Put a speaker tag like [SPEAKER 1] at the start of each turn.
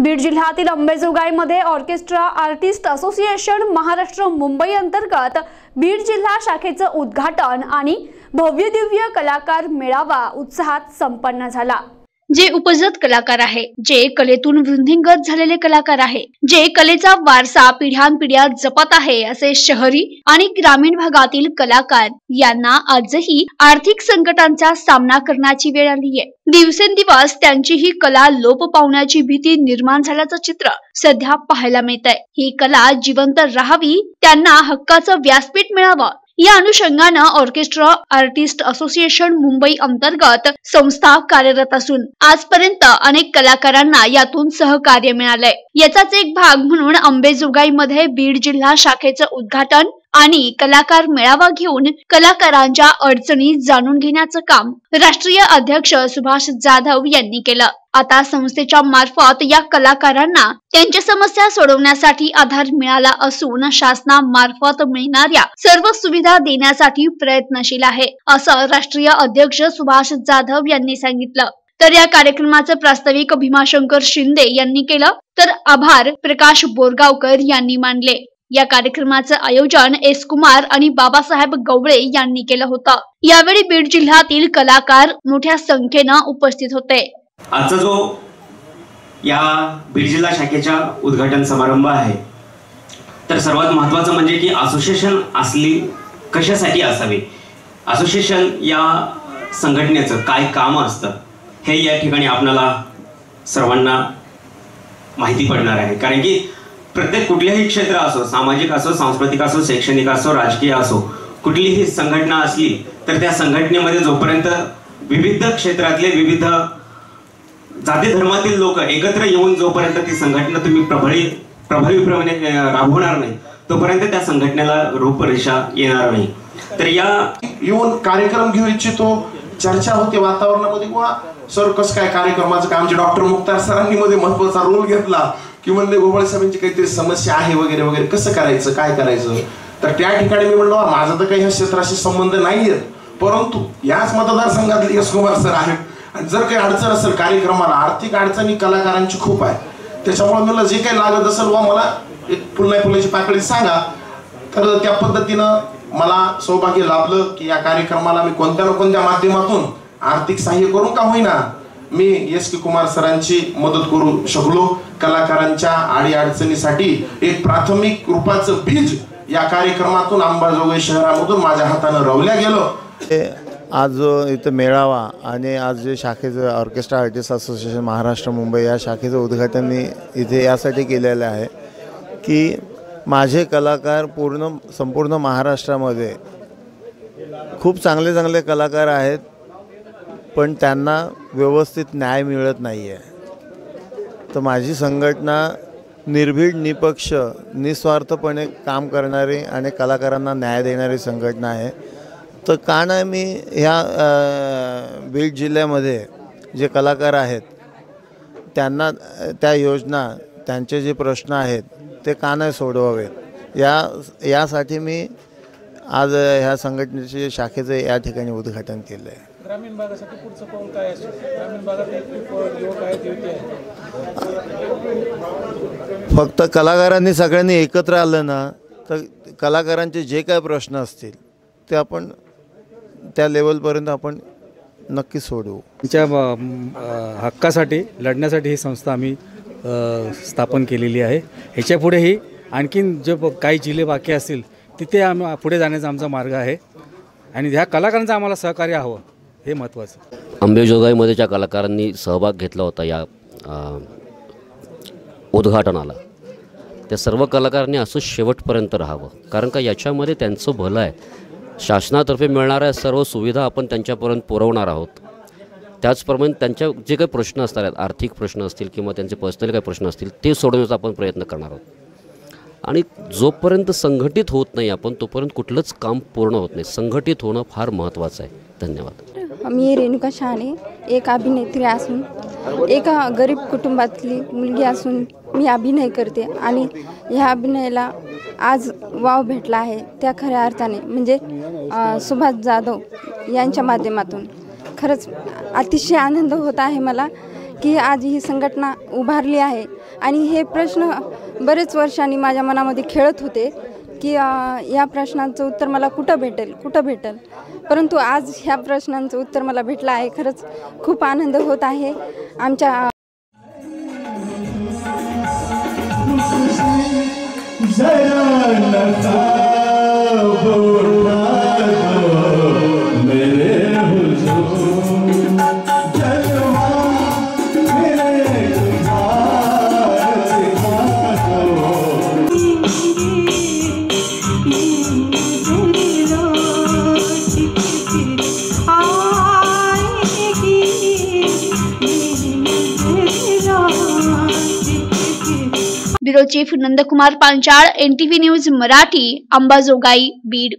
[SPEAKER 1] बीड जिल्ह्यातील अंबेजोगाईमध्ये orchestra artist association Maharashtra Mumbai अंतर्गत बीड जिल्हा शाखेचं उद्घाटन आणि भव्यदिव्य कलाकार मेळावा उत्साहात संपन्न झाला. जे उपजत कलाकार आहे जे कलेतून वृद्धिंगत झालेले कलाकार आहे जे कलेचा वारसा पिढ्यानपिढ्या जपत आहे असे शहरी आणि ग्रामीण भागातील कलाकार यांना आजही आर्थिक संकटांचा सामना करण्याची वेळ आली आहे. दिवसेंदिवस त्यांची ही कला लोप पावण्याची भीती निर्माण झाल्याचं चित्र सध्या पाहायला मिळत आहे ही कला जिवंत राहावी त्यांना हक्काचं व्यासपीठ मिळावं या अनुषंगानं ऑर्केस्ट्रा आर्टिस्ट असोसिएशन मुंबई अंतर्गत संस्था कार्यरत असून आजपर्यंत अनेक कलाकारांना यातून सहकार्य मिळालंय. याचाच एक भाग म्हणून अंबेजोगाईमध्ये बीड जिल्हा शाखेचं उद्घाटन आणि कलाकार मेळावा घेऊन कलाकारांच्या अडचणी जाणून घेण्याचं काम राष्ट्रीय अध्यक्ष सुभाष जाधव यांनी केलं. आता संस्थेच्या मार्फत या कलाकारांना त्यांच्या समस्या सोडवण्यासाठी आधार मिळाला असून शासनामार्फत मिळणाऱ्या सर्व सुविधा देण्यासाठी प्रयत्नशील आहे असं राष्ट्रीय अध्यक्ष सुभाष जाधव यांनी सांगितलं. तर या कार्यक्रमाचं प्रास्ताविक भीमाशंकर शिंदे यांनी केलं तर आभार प्रकाश बोरगावकर यांनी मानले. या कार्यक्रमाचं आयोजन एस कुमार आणि बाबासाहेब गवळे यांनी केलं होतं. यावेळी बीड जिल्ह्यातील कलाकार मोठ्या संख्येनं उपस्थित होते.
[SPEAKER 2] आजचा जो या बीड जिल्हा शाखेच्या उद्घाटन समारंभ आहे तर सर्वात महत्त्वाचं म्हणजे की असोसिएशन असली कशासाठी असावी? असोसिएशन या संघटनेचं काय काम असतं हे या ठिकाणी आपणाला सर्वांना माहिती पडणार आहे. कारण की प्रत्येक कुठलेही क्षेत्र असो सामाजिक असो सांस्कृतिक असो शैक्षणिक असो राजकीय असो कुठलीही संघटना असली तर त्या संघटनेमध्ये जोपर्यंत विविध क्षेत्रातले विविध जाती धर्मातील लोक एकत्र येऊन जोपर्यंत ती संघटना तुम्ही प्रभावी प्रभावीप्रमाणे राबवणार नाही तोपर्यंत त्या संघटनेला रूपरेषा येणार नाही. तर या
[SPEAKER 3] येऊन कार्यक्रम घेऊ इच्छितो. चर्चा होते वातावरणामध्ये. किंवा सर कसं काय कार्यक्रमाचं काय आमचे डॉक्टर मुक्तार सरांनी मध्ये महत्त्वाचा रोल घेतला की म्हणले गोबळे साहेबांची काहीतरी समस्या आहे वगैरे वगैरे कसं करायचं काय करायचं? तर त्या ठिकाणी मी म्हणलो माझा तर काही ह्या क्षेत्राशी संबंध नाहीये परंतु याच मतदारसंघातले यशकुमार सर आहेत. आणि जर काही अडचण असेल कार्यक्रमाला आर्थिक अडचणी कलाकारांची खूप आहे. त्याच्यामुळे मला जे काही लागत असेल वा मला एक पुन्हा फुलाची पाकळी सांगा. तर त्या पद्धतीनं मला सौभाग्य लाभलं की या कार्यक्रमाला मी कोणत्या ना कोणत्या माध्यमातून आर्थिक सहाय्य करून का होईना मी एस के कुमार सरांची मदत करू शकलो. कलाकारांच्या आडी अडचणीसाठी एक प्राथमिक रूपाचं बीज या कार्यक्रमातून अंबाजोगाई शहरामधून माझ्या हातानं रवल्या गेलं.
[SPEAKER 4] आज जो इथं मेळावा आणि आज जे शाखेचं orchestra artist association Maharashtra Mumbai या शाखेचं उद्घाटन मी इथे यासाठी केलेलं आहे की माझे कलाकार पूर्ण संपूर्ण महाराष्ट्रामध्ये खूप चांगले चांगले कलाकार आहेत पण त्यांना व्यवस्थित न्याय मिळत नाही आहे तर माझी संघटना निर्भीड निपक्ष निस्वार्थपणे काम करणारी आणि कलाकारांना न्याय देणारी संघटना आहे. तर का नाही मी ह्या बीड जिल्ह्यामध्ये जे कलाकार आहेत त्यांना त्या योजना त्यांचे जे प्रश्न आहेत ते का नाही सोडवावेत. या यासाठी मी आज ह्या संघटनेचे शाखेचं या ठिकाणी उद्घाटन केलं आहे.
[SPEAKER 5] ग्रामीण भागासाठी पुढचं पाऊल काय असेल? ग्रामीण भागात खूप युवक आहेत युवती आहेत.
[SPEAKER 4] फक्त कलाकारांनी सगळ्यांनी एकत्र आलं ना तर कलाकारांचे जे काय प्रश्न असतील ते आपण त्या लेवलपर्यंत आपण नक्की सोडवू.
[SPEAKER 5] म, अ, हक्कासाठी लढण्यासाठी ही संस्था आम्ही स्थापन केलेली आहे. ह्याच्या पुढेही आणखीन जे काही जिल्हे बाकी असतील तिथे आम पुढे जाण्याचा आमचा मार्ग आहे. आणि ह्या कलाकारांचं आम्हाला सहकार्य हवं हे महत्त्वाचं.
[SPEAKER 6] अंबेजोगाईमध्ये ज्या कलाकारांनी सहभाग घेतला होता या उद्घाटनाला. त्या सर्व कलाकारांनी असं शेवटपर्यंत राहावं कारण का याच्यामध्ये त्यांचं भलं आहे. शासनातर्फे मिळणाऱ्या सर्व सुविधा आपण त्यांच्यापर्यंत पुरवणार आहोत. त्याचप्रमाणे त्यांच्या जे काही प्रश्न असणार आहेत आर्थिक प्रश्न असतील किंवा त्यांचे पर्सनल काही प्रश्न असतील ते सोडवण्याचा आपण प्रयत्न करणार आहोत. आणि जोपर्यंत संघटित होत नाही आपण तोपर्यंत कुठलंच काम पूर्ण होत नाही. संघटित होणं फार महत्त्वाचं आहे. धन्यवाद.
[SPEAKER 7] मी रेणुका शहाणे एक अभिनेत्री असून एका गरीब कुटुंबातली मुलगी असून मी अभिनय करते आणि ह्या अभिनयाला आज वाव भेटला आहे त्या खऱ्या अर्थाने. म्हणजे सुभाष जाधव यांच्या माध्यमातून. खरंच अतिशय आनंद होत आहे मला
[SPEAKER 8] की आज ही संघटना उभारली आहे. आणि हे प्रश्न बरेच वर्षांनी माझ्या मनामध्ये खेळत होते की या प्रश्नांचं उत्तर मला कुठं भेटेल कुठं भेटेल? परंतु आज ह्या प्रश्नांचं उत्तर मला भेटलं आहे. खरंच खूप आनंद होत आहे. आमच्या Zeynep'ten
[SPEAKER 9] bureau chief Nandkumar Panchal N news Marathi Ambajogai Beed.